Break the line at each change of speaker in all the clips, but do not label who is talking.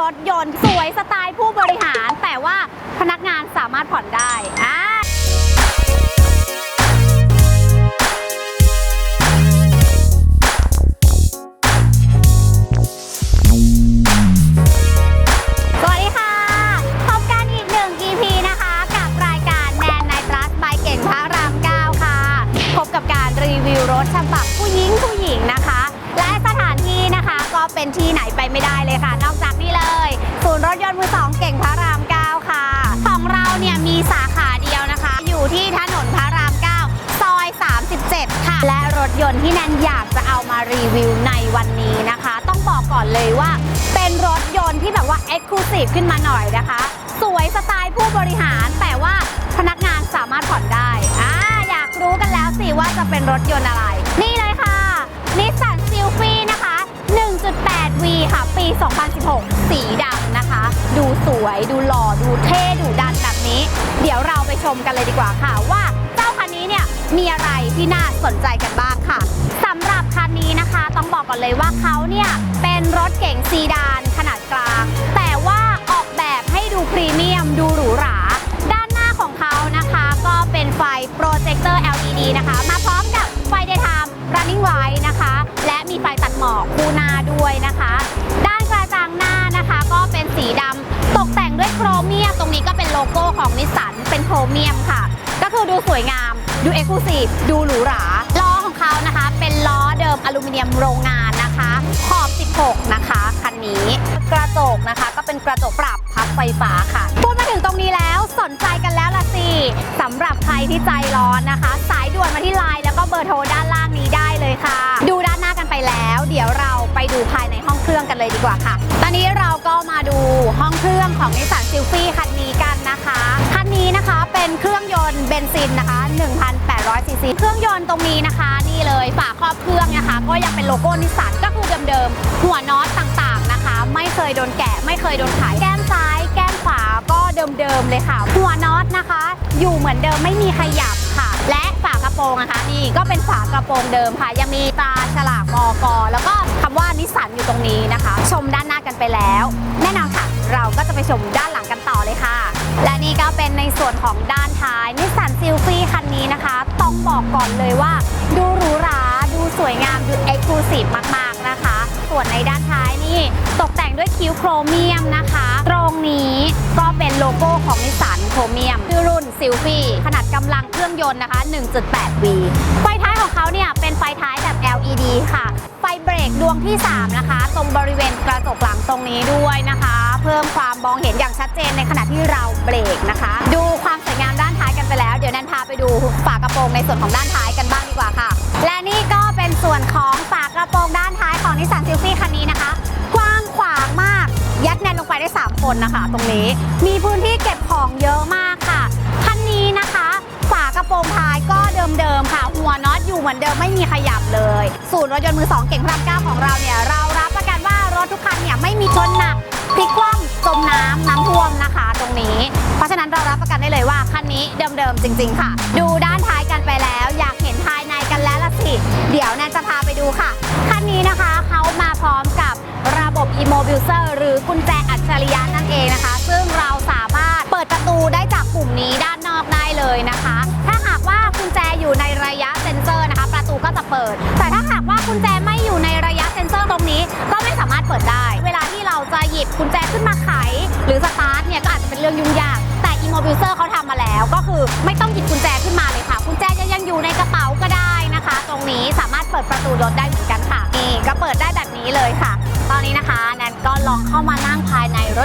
รถยนต์สวยสไตล์ผู้บริหาร แต่ว่าพนักงานสามารถผ่อนได้อ่าสวัสดีค่ะพบกันอีกหนึ่ง EP นะคะกับรายการแนนในทรัสบายเก่งพระราม9ค่ะพบกับการรีวิวรถฉบับผู้หญิงผู้หญิงนะคะและสถานที่นะคะก็เป็นที่ไหนไปไม่ได้เลยค่ะ นอกจาก ถยนต์มือสองเก่งพระราม9ค่ะ ของเราเนี่ยมีสาขาเดียวนะคะ อยู่ที่ถนนพระราม9ซอย 37 ค่ะ และรถยนต์ที่แนนอยากจะเอามารีวิวในวันนี้นะคะ ต้องบอกก่อนเลยว่า เป็นรถยนต์ที่แบบว่า Exclusive ขึ้นมาหน่อยนะคะ สวยสไตล์ผู้บริหาร แต่ว่าพนักงานสามารถผ่อนได้อ่าอยากรู้กันแล้วสิว่าจะเป็นรถยนต์อะไร นี่เลยค่ะนิสสันซิลฟี่ 1.8V ค่ะ ปี 2016 สีดำนะคะ ดูสวยดูหล่อดูเท่ดูดันแบบนี้ เดี๋ยวเราไปชมกันเลยดีกว่าค่ะว่าเจ้าคันนี้เนี่ยมีอะไรที่น่าสนใจกันบ้างค่ะสำหรับคันนี้นะคะ ต้องบอกก่อนเลยว่าเขาเนี่ยเป็นรถเก๋งซีดานขนาดกลาง อกคู่หน้าด้วยนะคะ ด้านกระจังหน้านะคะ ก็เป็นสีดำตกแต่งด้วยโครเมียม ตรงนี้ก็เป็นโลโก้ของนิสสันเป็นโครเมียมค่ะ ก็คือดูสวยงาม ดูเอ็กซ์คลูซีฟดูหรูหราล้อของเขานะคะ เป็นล้อเดิมอลูมิเนียมโรงงานนะคะ ขอบ 16 นะคะคันนี้กระจกนะคะ ก็เป็นกระจกปรับพับไฟฟ้าค่ะพูดมาถึงตรงนี้แล้วสนใจกันแล้วละสิสำหรับใครที่ใจร้อนนะคะ สายด่วนมาที่ไลน์แล้วก็เบอร์โทรด้านล่างนี้ได้เลยค่ะ ดูภายในห้องเครื่องกันเลยดีกว่าค่ะ ตอนนี้เราก็มาดูห้องเครื่องของนิสสันซิลฟี่คันนี้กันนะคะ คันนี้นะคะเป็นเครื่องยนต์เบนซินนะคะ 1,800ซีซีเครื่องยนต์ตรงนี้นะคะ นี่เลยฝาครอบเครื่องนะคะ ก็ยังเป็นโลโก้นิสสันก็คือเดิมๆหัวน็อตต่างๆนะคะ ไม่เคยโดนแกะ ไม่เคยโดนขายแก้มซ้ายแก้มขวาก็เดิมๆเลยค่ะ หัวน็อตนะคะ อยู่เหมือนเดิมไม่มีขยับค่ะ และฝา ระโปรงนะคะ นี่ก็เป็นฝากระโปรงเดิมค่ะ ยังมีตาฉลากมกแล้วก็คำว่านิสสันอยู่ตรงนี้นะคะ ชมด้านหน้ากันไปแล้ว แน่นอนค่ะ เราก็จะไปชมด้านหลังกันต่อเลยค่ะ และนี่ก็เป็นในส่วนของด้านท้ายนิสสันซิลฟี่คันนี้นะคะ ต้องบอกก่อนเลยว่า ดูหรูหราดูสวยงามดูเอ็กซ์คลูซีฟมากๆนะคะ ส่วนในด้านท้ายนี่ตกแต่งด้วยคิ้วโครเมียมนะคะ ตรงนี้ก็เป็นโลโก้ของนิสสัน โครเมียมชื่อรุ่นซิลฟี่ขนาดกำลังเครื่องยนต์นะคะ 1.8V ไฟท้ายของเขาเนี่ยเป็นไฟท้ายแบบ LED ค่ะ ไฟเบรกดวงที่ 3 นะคะ ตรงบริเวณกระจกหลังตรงนี้ด้วยนะคะ เพิ่มความมองเห็นอย่างชัดเจนในขณะที่เราเบรกนะคะ ดูความสวยงามด้านท้ายกันไปแล้ว เดี๋ยวแนนพาไปดูฝากระโปรงในส่วนของด้านท้ายกันบ้างดีกว่าค่ะ และนี่ก็เป็นส่วนของฝากระโปรงด้านท้ายของนิสสันซิลฟี่คันนี้นะคะ นนะคะ ตรงนี้มีพื้นที่เก็บของเยอะมากค่ะคันนี้นะคะ ฝากระโปรงท้ายก็เดิมๆค่ะ หัวน็อตอยู่เหมือนเดิมไม่มีขยับเลย ศูนย์รถยนต์มือสองเก่งพระรามเก้าของเราเนี่ยเรารับประกันว่ารถทุกคันเนี่ยไม่มีชนหนักพลิกคว่ำจมน้ำน้ำท่วมนะคะ ตรงนี้ เพราะฉะนั้นเรารับประกันได้เลยว่าคันนี้เดิมๆจริง ๆ ค่ะ ดูด้านท้ายกันไปแล้ว อยากเห็นภายในกันแล้วละสิ เดี๋ยวแน ระบบ Immobilizer หรือกุญแจอัจฉริยะนั่นเองนะคะ ซึ่งเราสามารถเปิดประตูได้จากปุ่มนี้ด้านนอกได้เลยนะคะ ถ้าหากว่ากุญแจอยู่ในระยะเซ็นเซอร์นะคะ ประตูก็จะเปิด แต่ถ้าหากว่ากุญแจไม่อยู่ในระยะเซ็นเซอร์ตรงนี้ ก็ไม่สามารถเปิดได้ เวลาที่เราจะหยิบกุญแจขึ้นมาไข หรือสตาร์ทเนี่ยก็อาจจะเป็นเรื่องยุ่งยากแต่ Immobilizer เขาทำมาแล้ว ก็คือไม่ต้องหยิบกุญแจขึ้นมา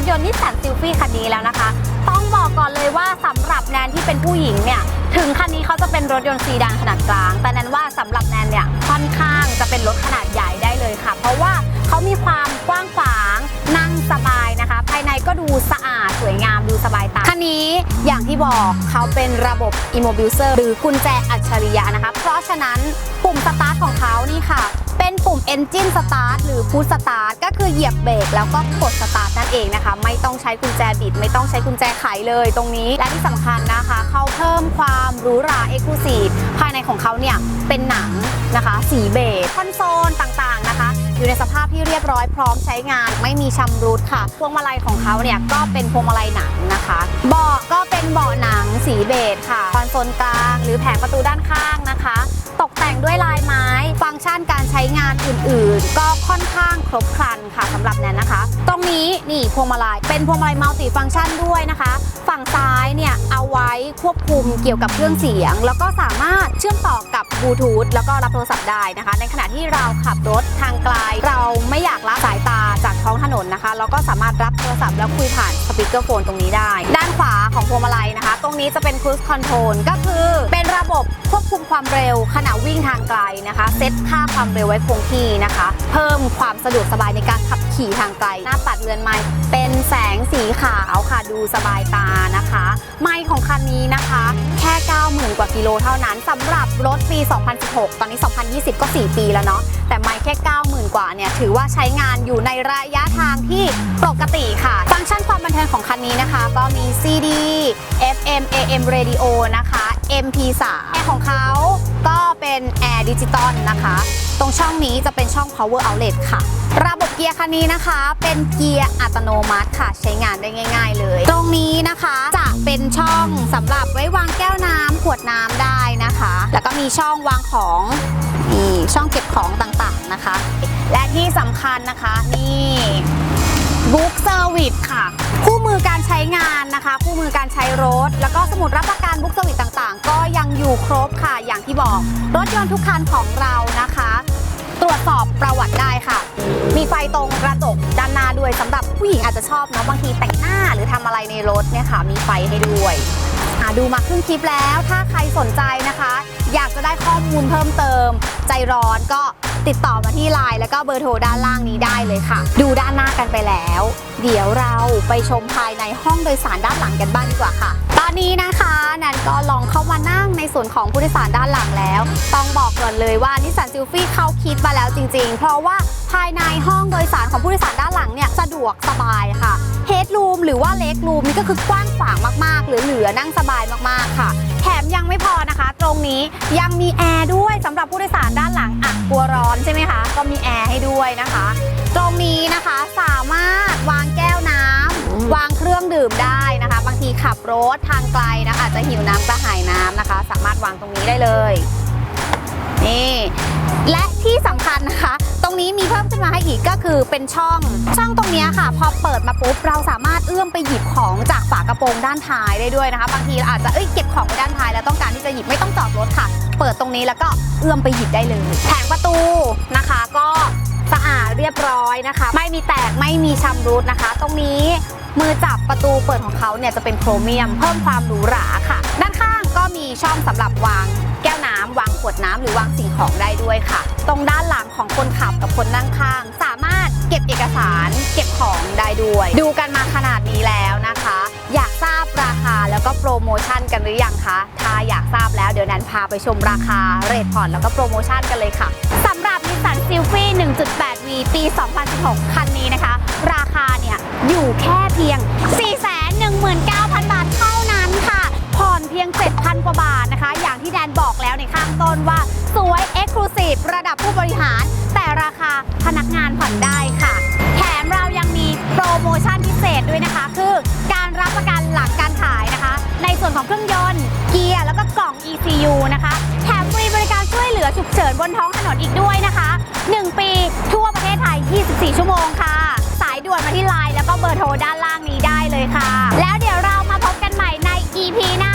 ยนรถยนต์นิสสันซิลฟี่คันนี้แล้วนะคะ ต้องบอกก่อนเลยว่าสำหรับแนนที่เป็นผู้หญิงเนี่ยถึงคันนี้เขาจะเป็นรถยนต์ซีดานขนาดกลาง แต่แนนว่าสำหรับแนนเนี่ยค่อนข้างจะเป็นรถขนาดใหญ่ได้เลยค่ะ เพราะว่าเขามีความกว้างขวางนั่งสบายนะคะ ภายในก็ดูสะอาดสวยงามดูสบายตาคันนี้อย่างที่บอกเขาเป็นระบบ Immobilizer หรือกุญแจอัจฉริยะนะคะ เพราะฉะนั้นปุ่มสตาร์ทของเขานี่ค่ะ เป็นปุ่ม Engine Start หรือ Push Start ก็คือเหยียบเบรกแล้วก็กด start นั่นเองนะคะ ไม่ต้องใช้กุญแจบิด ไม่ต้องใช้กุญแจไขเลยตรงนี้ และที่สำคัญนะคะ เขาเพิ่มความหรูหรา Exclusive ภายในของเขาเนี่ยเป็นหนังนะคะ สีเบจคอนโซลต่างๆนะคะ อยู่ในสภาพที่เรียบร้อยพร้อมใช้งานไม่มีชำรุดค่ะ พวงมาลัยของเขาเนี่ยก็เป็นพวงมาลัยหนังนะคะเบาะก็เป็นเบาะหนังสีเบจค่ะคอนโซลกลางหรือแผงประตูด้านข้างนะคะ ตกแต่งด้วยลายไม้ ฟังก์ชันการใช้งานอื่นๆ ก็ค่อนข้างครบครันค่ะสำหรับแนนนะคะ ตรงนี้นี่พวงมาลัยเป็นพวงมาลัยมัลติฟังก์ชันด้วยนะคะ ฝั่งซ้ายเนี่ยเอาไว้ควบคุมเกี่ยวกับเครื่องเสียง แล้วก็สามารถเชื่อมต่อกับบลูทูธแล้วก็รับโทรศัพท์ได้นะคะ ในขณะที่เราขับรถ ทางไกล เราไม่อยากละสายตาจากท้องถนนนะคะ เราก็สามารถรับโทรศัพท์แล้วคุยผ่านสปีกเกอร์โฟนตรงนี้ได้ ด้านขวาของพวงมาลัยนะคะ ตรงนี้จะเป็นครูสคอนโทรลก็คือเป็นระบบควบคุมความเร็วขณะวิ่งทางไกลนะคะ เซตค่าความเร็วไว้คงที่นะคะ เพิ่มความสะดวกสบายในการขับขี่ทางไกล หน้าปัดเรือนไม้เป็น แสงสีขาวค่ะดูสบายตานะคะ ไมค์ของคันนี้นะคะ แค่ 90,000 กว่ากิโลเท่านั้นสำหรับรถปี 2016 ตอนนี้ 2020 ก็ 4 ปีแล้วเนาะแต่ไมค์แค่ 90,000 กว่าเนี่ย ถือว่าใช้งานอยู่ในระยะทางที่ปกติค่ะ ฟังก์ชันความบันเทิงของคันนี้นะคะ ก็มี CD FM AM Radio นะคะ MP3 แอร์ของเขาก็เป็นแอร์ดิจิตอลนะคะ ตรงช่องนี้จะเป็นช่อง power outlet ค่ะ ระบบเกียร์คันนี้นะคะ เป็นเกียร์อัตโนมัติค่ะ ใช้งานได้ง่าย ๆ เลย ตรงนี้นะคะจะเป็นช่องสำหรับไว้วางแก้วน้ำขวดน้ำได้นะคะ แล้วก็มีช่องวางของนี่ช่องเก็บของต่างๆนะคะ และที่สำคัญนะคะนี่ บุ๊กเซอร์วิสค่ะ คู่มือการใช้งานนะคะ คู่มือการใช้รถ แล้วก็สมุดรับประกันบุ๊กเซอร์วิสต่างๆ ก็ยังอยู่ครบค่ะ อย่างที่บอก รถยนต์ทุกคันของเรานะคะ ตรวจสอบประวัติได้ค่ะ มีไฟตรงกระจกด้านหน้าด้วยสำหรับผู้หญิงอาจจะชอบเนาะบางทีแต่งหน้าหรือทำอะไรในรถเนี่ยค่ะ มีไฟให้ด้วยดูมาครึ่งคลิปแล้ว ถ้าใครสนใจนะคะ อยากจะได้ข้อมูลเพิ่มเติม ใจร้อนก็ ติดต่อมาที่ไลน์แล้วก็เบอร์โทรด้านล่างนี้ได้เลยค่ะ ดูด้านหน้ากันไปแล้ว เดี๋ยวเราไปชมภายในห้องโดยสารด้านหลังกันบ้างดีกว่าค่ะ ตอนนี้นะคะนันก็ลองเข้ามานั่งในส่วนของผู้โดยสารด้านหลังแล้ว ต้องบอกก่อนเลยว่านิสสันซิลฟี่เขาคิดมาแล้วจริง ๆ เพราะว่าภายในห้องโดยสารของผู้โดยสารด้านหลังเนี่ยสะดวกสบายค่ะเฮดรูมหรือว่าเล็กรูมนี่ก็คือกว้างขวางมากๆหรือเหลือนั่งสบายมากๆค่ะ ยังไม่พอนะคะ ตรงนี้ยังมีแอร์ด้วยสำหรับผู้โดยสารด้านหลังอะกลัวร้อนใช่ไหมคะ ก็มีแอร์ให้ด้วยนะคะ ตรงนี้นะคะสามารถวางแก้วน้ำวางเครื่องดื่มได้นะคะ บางทีขับรถทางไกลนะอาจจะหิวน้ำกระหายน้ำนะคะ สามารถวางตรงนี้ได้เลยนี่และที่สำคัญนะคะ รงนี้มีเพิ่มขึ้นมาให้อีกก็คือเป็นช่อง ช่องตรงนี้ค่ะ พอเปิดมาปุ๊บเราสามารถเอื้อมไปหยิบของจากฝากระโปรงด้านท้ายได้ด้วยนะคะ บางทีเราอาจจะเอ้ยเก็บของไว้ด้านท้ายแล้วต้องการที่จะหยิบไม่ต้องจอดรถค่ะ เปิดตรงนี้แล้วก็เอื้อมไปหยิบได้เลย แผงประตูนะคะก็สะอาดเรียบร้อยนะคะ ไม่มีแตกไม่มีชำรุดนะคะ ตรงนี้มือจับประตูเปิดของเขาเนี่ยจะเป็นโครเมียม เพิ่มความหรูหราค่ะ ด้านข้าง ก็มีช่องสำหรับวางแก้วน้ำวางขวดน้ำหรือวางสิ่งของได้ด้วยค่ะ ตรงด้านหลังของคนขับกับคนนั่งข้าง สามารถเก็บเอกสารเก็บของได้ด้วย ดูกันมาขนาดนี้แล้วนะคะ อยากทราบราคาแล้วก็โปรโมชั่นกันหรือยังคะ ถ้าอยากทราบแล้วเดี๋ยวแนันพาไปชมราคาเรทผ่อนแล้วก็โปรโมชั่นกันเลยค่ะสำหรับ Nissan Sylphy 1.8V ปี 2016 คันนี้นะคะ ราคาเนี่ย 10 ระดับผู้บริหาร แต่ราคาพนักงานผ่อนได้ค่ะ แถมเรายังมีโปรโมชั่นพิเศษด้วยนะคะ คือการรับประกันหลังการขายนะคะ ในส่วนของเครื่องยนต์ เกียร์แล้วก็กล่อง ECU นะคะ แถมฟรีบริการช่วยเหลือฉุกเฉินบนท้องถนนอีกด้วยนะคะ 1 ปีทั่วประเทศไทย 24 ชั่วโมงค่ะ สายด่วนมาที่ไลน์แล้วก็เบอร์โทรด้านล่างนี้ได้เลยค่ะ แล้วเดี๋ยวเรามาพบกันใหม่ใน EP หน้า